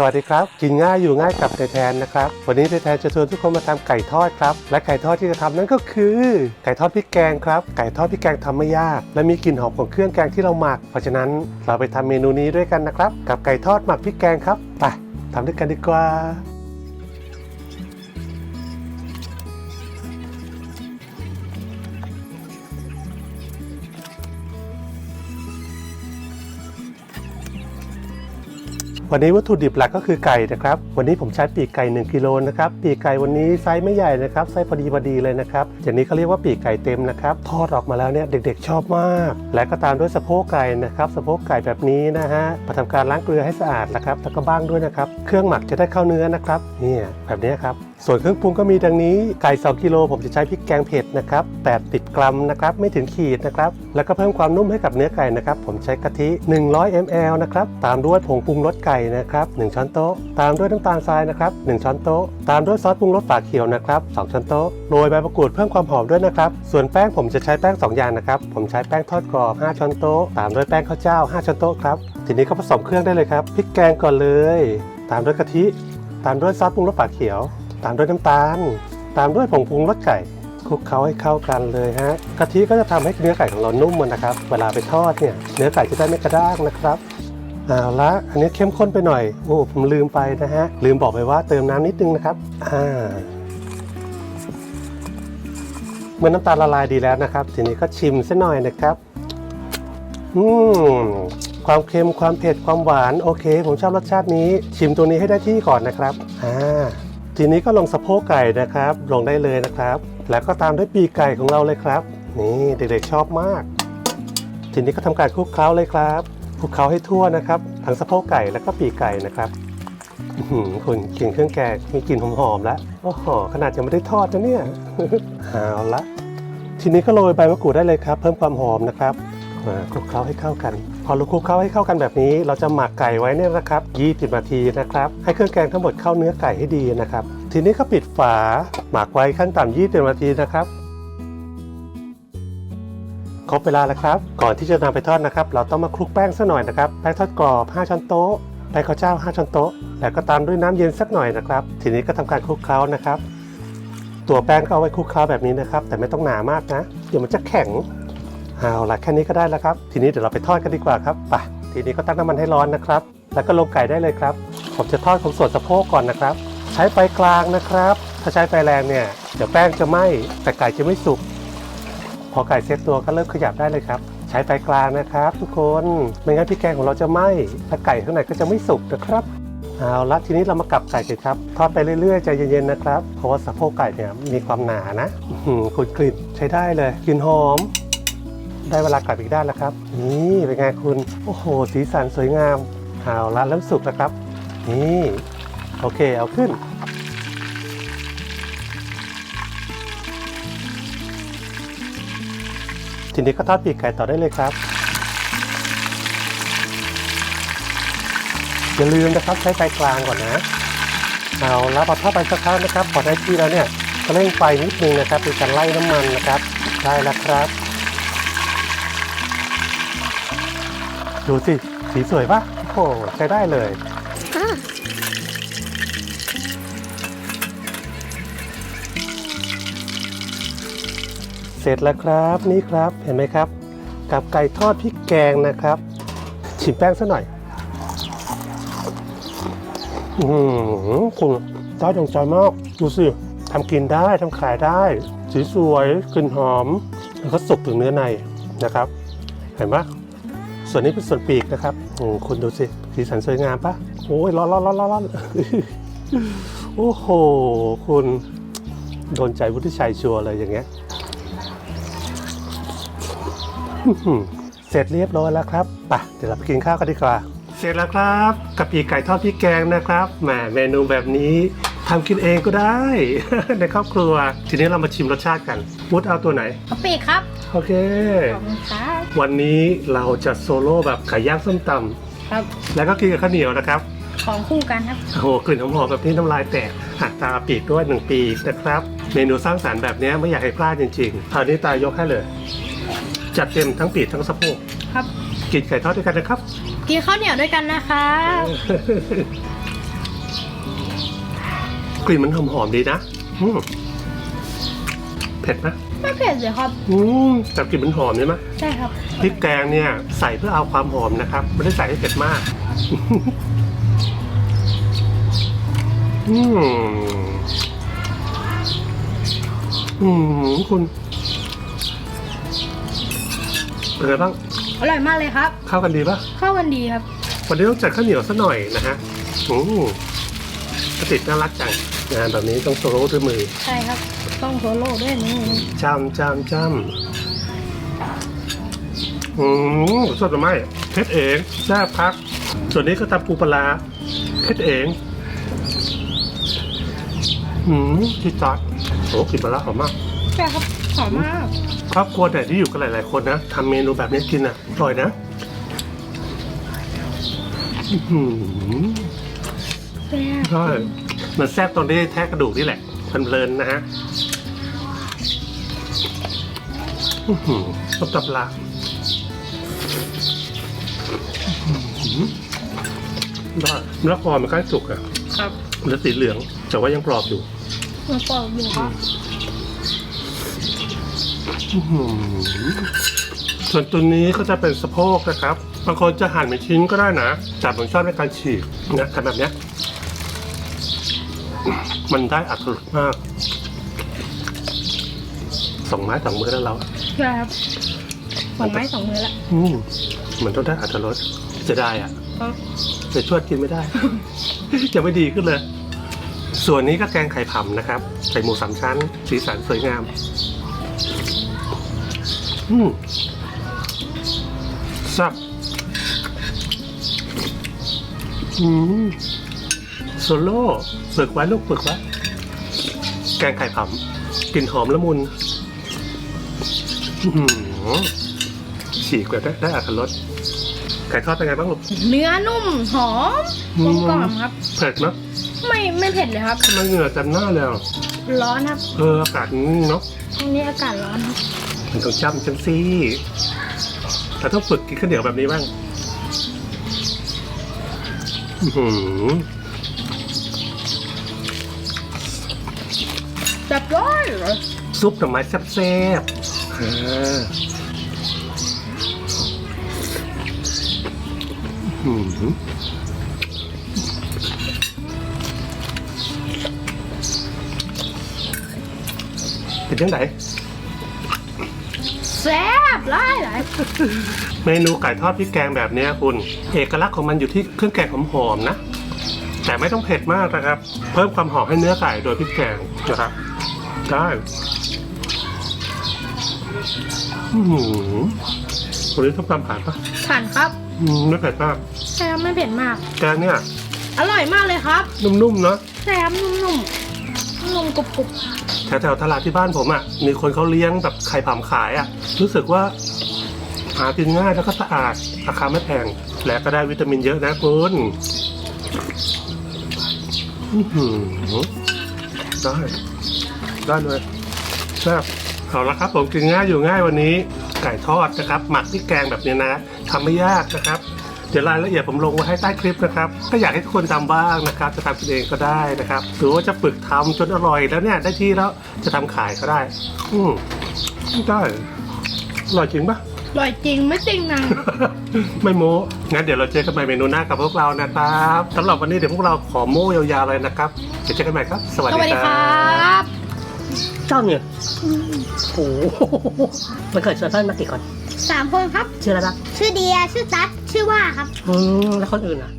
สวัสดีครับ กินง่ายอยู่ง่ายกับไทยแทนนะครับ วันนี้ไทยแทนจะชวนทุกคนมาทำไก่ทอดครับ และไก่ทอดที่จะทำนั่นก็คือ ไก่ทอดพริกแกงครับ ไก่ทอดพริกแกงทำไม่ยาก และมีกลิ่นหอมของเครื่องแกงที่เราหมัก เพราะฉะนั้นเราไปทำเมนูนี้ด้วยกันนะครับ กับไก่ทอดหมักพริกแกงครับ ไปทำด้วยกันดีกว่า วันนี้วัตถุดิบหลักก็คือไก่นะครับ วันนี้ผมใช้ปีกไก่1กิโลนะครับ ปีกไก่วันนี้ไซส์ไม่ใหญ่นะครับ ไซส์พอดีพอดีเลยนะครับ อย่างนี้เขาเรียกว่าปีกไก่เต็มนะครับ ทอดออกมาแล้วเนี่ยเด็กๆ ชอบมาก และก็ตามด้วยสะโพกไก่นะครับสะโพกไก่แบบนี้นะฮะมาทำการล้างเกลือให้สะอาดนะครับ แล้วก็บ้างด้วยนะครับ เครื่องหมักจะได้เข้าเนื้อนะครับ เนี่ยแบบนี้ครับส่วนเครื่องปรุงก็มีดังนี้ไก่2กิโลผมจะใช้พริกแกงเผ็ดนะครับ80 กรัมนะครับไม่ถึงขีดนะครับแล้วก็เพิ่มความนุ่มให้กับเนื้อไก่นะครับผมใช้กะทิ 100 ml นะครับตามด้วยผงปรุงรสไก่นะครับ1ช้อนโต๊ะ ตามด้วยน้ำตาลทรายนะครับ1ช้อนโต๊ะ ตามด้วยซอสปรุงรสฝาเขียวนะครับ2ช้อนโต๊ะโรยใบมะกรูดเพิ่มความหอมด้วยนะครับส่วนแป้งผมจะใช้แป้ง 2 อย่างนะครับผมใช้แป้งทอดกรอบ5ช้อนโต๊ะตามด้วยแป้งข้าวเจ้า 5ช้อนโต๊ะครับทีนี้ก็ผสมเครื่องได้เลยครับพริกแกงก่อนเลย ตามด้วยกะทิ ตามด้วยซอสปรุงรสฝาเขียว ตามด้วยน้ำตาล ตามด้วยผงปรุงรสไก่คลุกเคล้าให้เข้ากันเลยฮะกะทิก็จะทำให้เนื้อไก่ของเรานุ่มนะครับ เวลาไปทอดเนี่ยเนื้อไก่จะได้ไม่กระด้างนะครับเอาละอันนี้เข้มข้นไปหน่อยโอ้ผมลืมไปนะฮะลืมบอกไปว่าเติมน้ำนิดนึงนะครับอ่าเมื่อน้ำตาลละลายดีแล้วนะครับ ทีนี้ก็ชิมซะหน่อยนะครับอืมความเค็มความเผ็ดความหวานโอเค ผมชอบรสชาตินี้ ชิมตัวนี้ให้ได้ที่ก่อนนะครับอ่า ทีนี้ก็ลงสะโพกไก่นะครับ ลงได้เลยนะครับ แล้วก็ตามด้วยปีกไก่ของเราเลยครับ นี่เด็กๆชอบมาก ทีนี้ก็ทำการคลุกเคล้าเลยครับคลุกเคล้าให้ทั่วนะครับ ทั้งสะโพกไก่แล้วก็ปีกไก่นะครับคุณกลิ่นเครื่องแกงมีกลิ่นหอมๆแล้วโอ้โหขนาดยังไม่ได้ทอดนะเนี่ยเอาละทีนี้ก็โรยใบมะกรูดได้เลยครับ เพิ่มความหอมนะครับคลุกเคล้าให้เข้ากัน พอเราคลุกเคล้าให้เข้ากันแบบนี้ เราจะหมักไก่ไว้เนี่ยนะครับ 20 นาทีนะครับ ให้เครื่องแกงทั้งหมดเข้าเนื้อไก่ให้ดีนะครับ ทีนี้ก็ปิดฝาหมักไว้ขั้นต่ำ20นาทีนะครับ ครบเวลาแล้วครับ ก่อนที่จะนำไปทอดนะครับ เราต้องมาคลุกแป้งสักหน่อยนะครับ แป้งทอดกรอบ 5ช้อนโต๊ะ แป้งข้าวเจ้า 5ช้อนโต๊ะ แล้วก็ตามด้วยน้ำเย็นสักหน่อยนะครับ ทีนี้ก็ทำการคลุกเคล้านะครับ ตัวแป้งก็เอาไว้คลุกเคล้าแบบนี้นะครับ แต่ไม่ต้องหนามากนะ เดี๋ยวมันจะแข็ง เอาละแค่นี้ก็ได้แล้วครับ ทีนี้เดี๋ยวเราไปทอดกันดีกว่าครับ ไป ทีนี้ก็ตั้งน้ำมันให้ร้อนนะครับ แล้วก็ลงไก่ได้เลยครับ ผมจะทอดของส่วนสะโพกก่อนนะครับ ใช้ไฟกลางนะครับ ถ้าใช้ไฟแรงเนี่ยเดี๋ยวแป้งจะไหม้แต่ไก่จะไม่สุก พอไก่เซตตัวก็เริ่มขยับได้เลยครับใช้ไฟกลางนะครับ ทุกคนไม่งั้นพริกแกงของเราจะไหม้และไก่ข้างในก็จะไม่สุกนะครับเอาละทีนี้เรามากลับไก่กันครับทอดไปเรื่อยๆใจเย็นๆนะครับเพราะว่าสะโพกไก่เนี่ยมีความหนานะคุณกลิ่นใช้ได้เลยกลิ่นหอม ได้เวลากลับอีกด้านแล้วครับ นี่เป็นไงคุณโอ้โห สีสันสวยงามเอาละเริ่มสุกแล้วครับ นี่ โอเค เอาขึ้น ทีนี้ก็ทอดปีกไก่ต่อได้เลยครับ อย่าลืมนะครับใช้ไฟกลางก่อนนะเอาแล้วพอทอดไปสักพักนะครับพอได้ที่แล้วเนี่ยก็เร่งไฟนิดนึงนะครับเป็นการไล่น้ำมันนะครับ ได้แล้วครับ ดูสิสีสวยปะโอ้ใช้ได้เลย เสร็จแล้วครับนี่ครับเห็นไหมครับ กับไก่ทอดพริกแกงนะครับ ชิมแป้งซะหน่อย อือหือคุณได้ดงใจมากดูสิทำกินได้ทำขายได้ สีสวยกลิ่นหอม แล้วก็สุกถึงเนื้อในนะครับ เห็นปะส่วนนี้เป็นส่วนปีกนะครับอืมคุณดูสิสีสันสวยงามปะโอ้ยร้อนร้อนร้อนร้อนโอ้โห คุณโดนใจวุฒิชัยชัวร์เลยอย่างเงี้ย เสร็จเรียบร้อยแล้วครับไปเดี๋ยวเราไปกินข้าวกันดีกว่า เสร็จแล้วครับกับปีกไก่ทอดพริกแกงนะครับแหมเมนูแบบนี้ทำกินเองก็ได้ ในครอบครัว ทีนี้เรามาชิมรสชาติกันวุฒเอาตัวไหน กะปิครับโอเค ขอบคุณครับวันนี้เราจะโซโล่แบบไก่ย่างส้มตครับำแล้วก็กินกับข้าวเหนียวนะครับ ของคู่กันครับ โอ้โหกลิ่นหอมๆแบบนี้น้ำลายแตกหักตาปีกด้วยหนึ่งปีกนะครับ เมนูสร้างสรรค์แบบนี้ไม่อยากให้พลาดจริงๆคราวนี้ตายยกให้เลย จัดเต็มทั้งปีกทั้งสะโพกครับ กินไก่ทอดด้วยกันนะครับ กินข้าวเหนียวด้วยกันนะครับกลิ่นมันหอมๆดีนะอืมเผ็ดไหมไม่เผ็ดเลยครับอืมแต่กลิ่นมันหอมใช่ไหมใช่ครับพริกแกงเนี่ยใส่เพื่อเอาความหอมนะครับไม่ได้ใส่ให้เผ็ดมาก อืมอืมคุณ เป็นไงบ้างอร่อยมากเลยครับ เข้ากันดีปะเข้ากันดีครับ วันนี้ต้องจัดข้าวเหนียวซะหน่อยนะฮะอืมกระติดน่ารักจังงานแบบนี้ต้องโซโล่ด้วยมือใช่ครับ ต้องโซโล่ด้วยนี่จำจำจำอืมสดหรือไม่เพชรเองแซ่บครับส่วนนี้ก็ตำปูปลาร้าเพชรเองอืมที่จอดโอ้กลินปลาร้าหอมมากใช่ครับ หอมมาก ครอบครัวไหนที่อยู่กันหลาย ๆ คนนะทำเมนูแบบนี้กินอะอร่อยนะอื้อหือแซ่บใช่มันแซ่บตอนที่แทะกระดูกนี่แหละเพลินๆนะฮะอื้อหือต้มตำลาอื้อหือได้มะละกอมันใกล้สุกอะครับ แล้วสีเหลืองแต่ว่ายังกรอบอยู่ มันกรอบอยู่ครับอื้อหือ ส่วนตัวนี้ก็จะเป็นสะโพกนะครับ บางคนจะหั่นเป็นชิ้นก็ได้นะแต่ผมชอบในการฉีกนะทำแบบเนี้ย มันได้อัตรสมากสองไม้สองมือแล้วเราใช่ครับสองไม้สองมือละอืมมันต้องได้อัตรสจะได้อะครับแต่ชวดกินไม่ได้ จะไม่ดีขึ้นเลย ส่วนนี้ก็แกงไข่ผำนะครับ ไข่หมูสามชั้น สีสันสวยงาม อืมแซับอืมโซโล่ฝึกไว้ลูกฝึกไว้แกงไข่ผำกลิ่นหอมละมุนอื้อหือฉีกแบบได้ได้อัตรสไก่ทอดเป็นไงบ้างลูกเนื้อนุ่มหอมกลมกล่อมครับ เผ็ดเนอะไม่ไม่เผ็ดเลยครับ ทำไมเหงื่อเต็มหน้าเลยอะร้อนครับ เอออากาศนี่เนาะช่วงนี้อากาศร้อนครับ มันต้องจำจังสิแต่ต้องฝึกกินข้าวเหนียวแบบนี้บ้างอื้อหือจับร้อยเลยซุปหน่อไม้แซ่บๆอ่าอื้อหือเป็นยังไง แซ่บหลายหลายเมนูไก่ทอดพริกแกงแบบเนี้ยคุณ เอกลักษณ์ของมันอยู่ที่เครื่องแกงหอมๆนะ แต่ไม่ต้องเผ็ดมากนะครับ เพิ่มความหอมให้เนื้อไก่โดยพริกแกงนะครับได้อือหือวันนี้ต้องตำผ่านปะผ่านครับอืมไม่เผ็ดมากใช่ครับไม่เผ็ดมาก แกงเนี่ย อร่อยมากเลยครับ นุ่มๆเนาะใช่ครับนุ่มๆนุ่มกรุบกรุบ แถวๆตลาดที่บ้านผมอะมีคนเขาเลี้ยงแบบไข่ผำขายอะ รู้สึกว่าหากินง่ายแล้วก็สะอาดราคาไม่แพง และก็ได้วิตามินเยอะนะคุณได้ได้เลยแซ่บเอาละครับผมกินง่ายอยู่ง่ายวันนี้ไก่ทอดนะครับ หมักพริกแกงแบบนี้นะทำไม่ยากนะครับ เดี๋ยวรายละเอียดผมลงไว้ให้ใต้คลิปนะครับ ก็อยากให้ทุกคนทำบ้างนะครับ จะทำกินเองก็ได้นะครับ หรือว่าจะฝึกทำจนอร่อยแล้วเนี่ยได้ที่แล้วจะทำขายก็ได้ อืมได้อร่อยจริงปะอร่อยจริงไม่จริงนะครับไม่โม้ งั้นเดี๋ยวเราเจอกันใหม่เมนูหน้ากับพวกเรานะครับสำหรับวันนี้เดี๋ยวพวกเราขอโม้ยาวๆเลยนะครับเดี๋ยวเจอกันใหม่ครับ สวัสสดีวัสดีคครัรับบเจ้าเนี่ยโอ้โหมันเกิดชวนเพื่อนมากี่คนสามคนครับ ชื่ออะไรบ้างชื่อเดีย ชื่อตั๊ด ชื่อว่าครับ อืมแล้วคนอื่นอะ